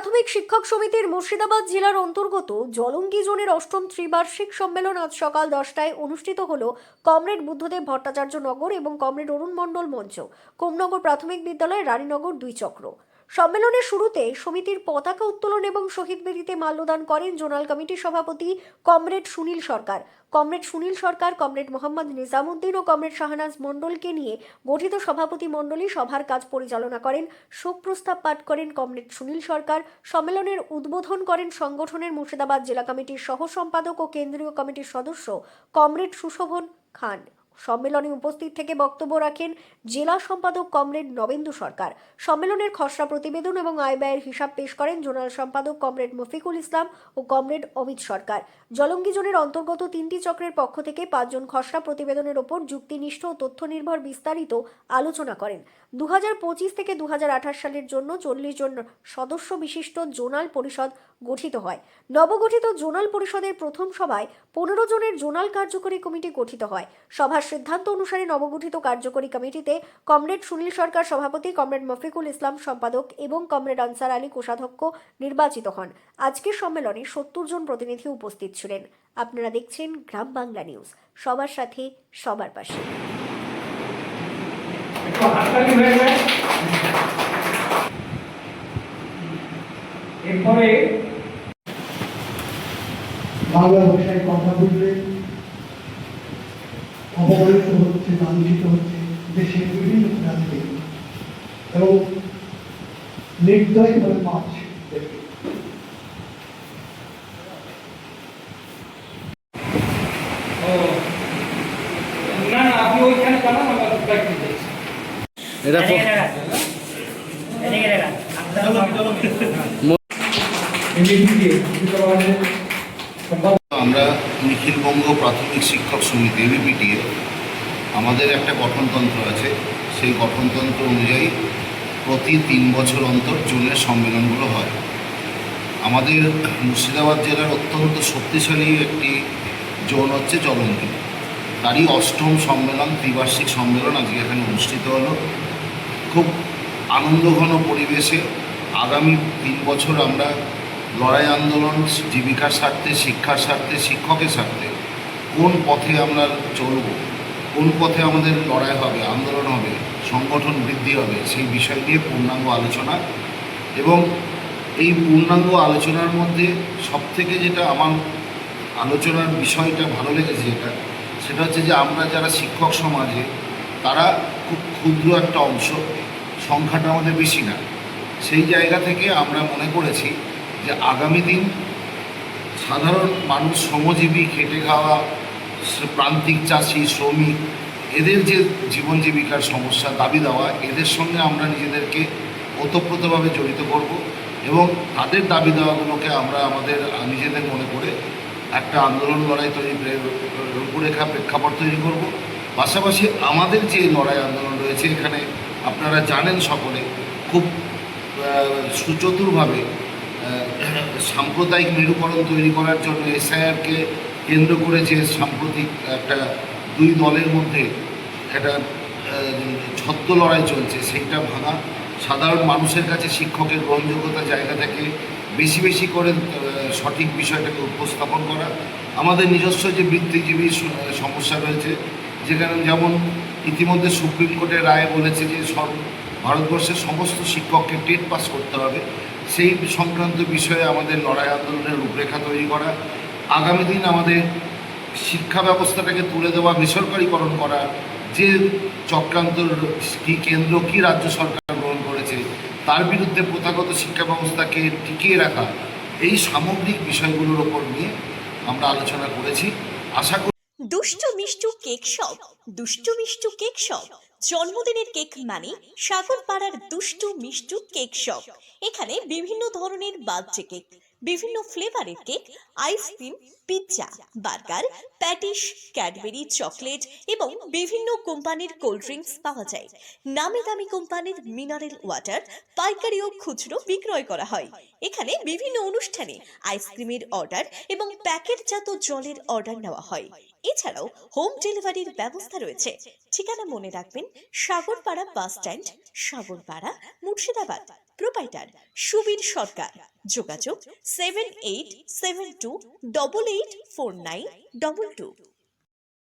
প্রাথমিক শিক্ষক সমিতির মুর্শিদাবাদ জেলার অন্তর্গত জলঙ্গি জোনের অষ্টম ত্রিবার্ষিক সম্মেলন আজ সকাল দশটায় অনুষ্ঠিত হল কমরেড বুদ্ধদেব ভট্টাচার্য নগর এবং কমরেড অরুণ মণ্ডল মঞ্চ। কোমনগর প্রাথমিক বিদ্যালয় রানীনগর দুই চক্র। সম্মেলনের শুরুতে সমিতির পতাকা উত্তোলন এবং শহীদ বেদিতে মাল্যদান করেন জোনাল কমিটির সভাপতি comrade Sunil Sarkar. Comrade Sunil Sarkar, comrade Mohammad Nizamuddin ও কমরেড শাহনাজ মণ্ডলকে নিয়ে গঠিত সভাপতি মণ্ডলী সভার কাজ পরিচালনা করেন, শোক প্রস্তাব পাঠ করেন কমরেড সুনীল সরকার, সম্মেলনের উদ্বোধন করেন সংগঠনের মুর্শিদাবাদ জেলা কমিটির সহ সম্পাদক ও কেন্দ্রীয় কমিটির সদস্য কমরেড সুশোভন খান। সম্মেলনে উপস্থিত থেকে বক্তব্য রাখেন জেলা সম্পাদক কমরেড নবেন্দু সরকার। সম্মেলনের খসড়া প্রতিবেদন এবং আয় ব্যয়ের হিসাব পেশ করেন জোনাল সম্পাদক কমরেড মফিকুল ইসলাম ও কমরেড অমিত সরকার। জলঙ্গি জোনের অন্তর্গত তিনটি চক্রের পক্ষ থেকে পাঁচজন খসড়া প্রতিবেদনের ওপর যুক্তিনিষ্ঠ ও তথ্য নির্ভর বিস্তারিত আলোচনা করেন। দু পঁচিশ থেকে দু হাজার আঠাশ সালের জন্য চল্লিশ জন সদস্য বিশিষ্ট জোনাল পরিষদ গঠিত হয়। নবগঠিত জোনাল পরিষদের প্রথম সভায় পনেরো জনের জোনাল কার্যকরী কমিটি গঠিত হয়। সভার সিদ্ধান্ত অনুসারে নবগঠিত কার্যকরী কমিটিতে কমরেড সুনীল সরকার সভাপতি, কমরেড মফিকুল ইসলাম সম্পাদক এবং কমরেড আনসার আলী কোষাধ্যক্ষ নির্বাচিত হন। আজকের সম্মেলনে সত্তর জন প্রতিনিধি উপস্থিত ছিলেন। আপনারা দেখছেন গ্রাম বাংলা নিউজ। সবার সাথে, সবার পাশে। এরপরে অবহেলিত হচ্ছে লাঞ্ছিত হচ্ছে দেশের বিভিন্ন প্রান্তে এবং নির্দয়ভাবে আমরা এটা আমরা নিখিলবঙ্গ প্রাথমিক শিক্ষক সমিতি এবিপিটিএ আমাদের একটা গঠনতন্ত্র আছে। সেই গঠনতন্ত্র অনুযায়ী প্রতি তিন বছর অন্তর জোনের সম্মেলনগুলো হয়। আমাদের মুর্শিদাবাদ জেলার অত্যন্ত শক্তিশালী একটি জোন হচ্ছে জলঙ্গি তারই অষ্টম সম্মেলন, ত্রিবার্ষিক সম্মেলন আজকে এখানে অনুষ্ঠিত হলো। খুব আনন্দঘন পরিবেশে আগামী তিন বছর আমরা লড়াই আন্দোলন, জীবিকার স্বার্থে, শিক্ষার স্বার্থে, শিক্ষকের স্বার্থে, কোন পথে আমরা চলব, কোন পথে আমাদের লড়াই হবে, আন্দোলন হবে, সংগঠন বৃদ্ধি হবে, সেই বিষয় নিয়ে পূর্ণাঙ্গ আলোচনা। এবং এই পূর্ণাঙ্গ আলোচনার মধ্যে সবথেকে যেটা আমার আলোচনার বিষয়টা ভালো লেগেছে যেটা, সেটা হচ্ছে যে আমরা যারা শিক্ষক সমাজে, তারা খুব ক্ষুদ্র একটা অংশ, সংখ্যাটা আমাদের বেশি না। সেই জায়গা থেকে আমরা মনে করেছি যে আগামী দিন সাধারণ মানুষ শ্রমজীবী খেটে খাওয়া প্রান্তিক চাষি, শ্রমিক, এদের যে জীবন জীবিকার সমস্যা, দাবি দেওয়া, এদের সঙ্গে আমরা নিজেদেরকে ওতপ্রোতভাবে জড়িত করব এবং তাদের দাবি দেওয়াগুলোকে আমরা আমাদের, নিজেদের মনে করে একটা আন্দোলন লড়াই তৈরি রূপরেখা, প্রেক্ষাপট তৈরি করব। পাশাপাশি আমাদের যে লড়াই আন্দোলন রয়েছে এখানে আপনারা জানেন সকলে, খুব সুচতুরভাবে সাম্প্রদায়িক মেরুকরণ তৈরি করার জন্য এসআইআরকে কেন্দ্র করে যে সাম্প্রতিক একটা দুই দলের মধ্যে একটা ছদ্ম লড়াই চলছে, সেইটা ভাঙা, সাধারণ মানুষের কাছে শিক্ষকের গ্রহণযোগ্যতা জায়গা থেকে বেশি বেশি করে সঠিক বিষয়টাকে উপস্থাপন করা। আমাদের নিজস্ব যে বৃত্তিজীবী সমস্যা রয়েছে, যেখানে যেমন ইতিমধ্যে সুপ্রিম কোর্টের রায় বলেছে যে সর্ব ভারতবর্ষের সমস্ত শিক্ষককে টেট পাস করতে হবে। সেই সংক্রান্ত বিষয়ে আমাদের লড়াই আন্দোলনের রূপরেখা তৈরি করা, আগামী দিন আমাদের শিক্ষা ব্যবস্থাটাকে তুলে দেওয়া, বেসরকারিকরণ করা, যে চক্রান্ত কি কেন্দ্র, কি রাজ্য সরকার গ্রহণ করেছে, তার বিরুদ্ধে প্রথাগত শিক্ষা ব্যবস্থাকে টিকিয়ে রাখা, এই সামগ্রিক বিষয়গুলোর ওপর নিয়ে আমরা আলোচনা করেছি। আশা করি দুষ্টু Mishtu cake shop, Dushtu Mishtu cake shop জন্মদিনের কেক মানে সাগর পাড়ার দুষ্টু মিষ্টু কেক শপ। এখানে বিভিন্ন ধরনের বার্থডে কেক, বিভিন্ন ফ্লেভারের cake, ice cream pizza, burger patties Cadbury, chocolate এবং বিভিন্ন কোম্পানির কোল্ড ড্রিঙ্কস পাওয়া যায়। নামি দামি কোম্পানির মিনারেল ওয়াটার, পাইকারি ও খুচরো বিক্রয় করা হয়। এখানে বিভিন্ন অনুষ্ঠানে আইসক্রিমের অর্ডার এবং প্যাকেটজাত জলের অর্ডার নেওয়া হয়। এছাড়াও হোম ডেলিভারির ব্যবস্থা রয়েছে। ঠিকানা মনে রাখবেন, Sagarpara bus stand, Sagarpara, Murshidabad. Proprietor Subir Sarkar. যোগাযোগ seven eight seven two double eight four nine double two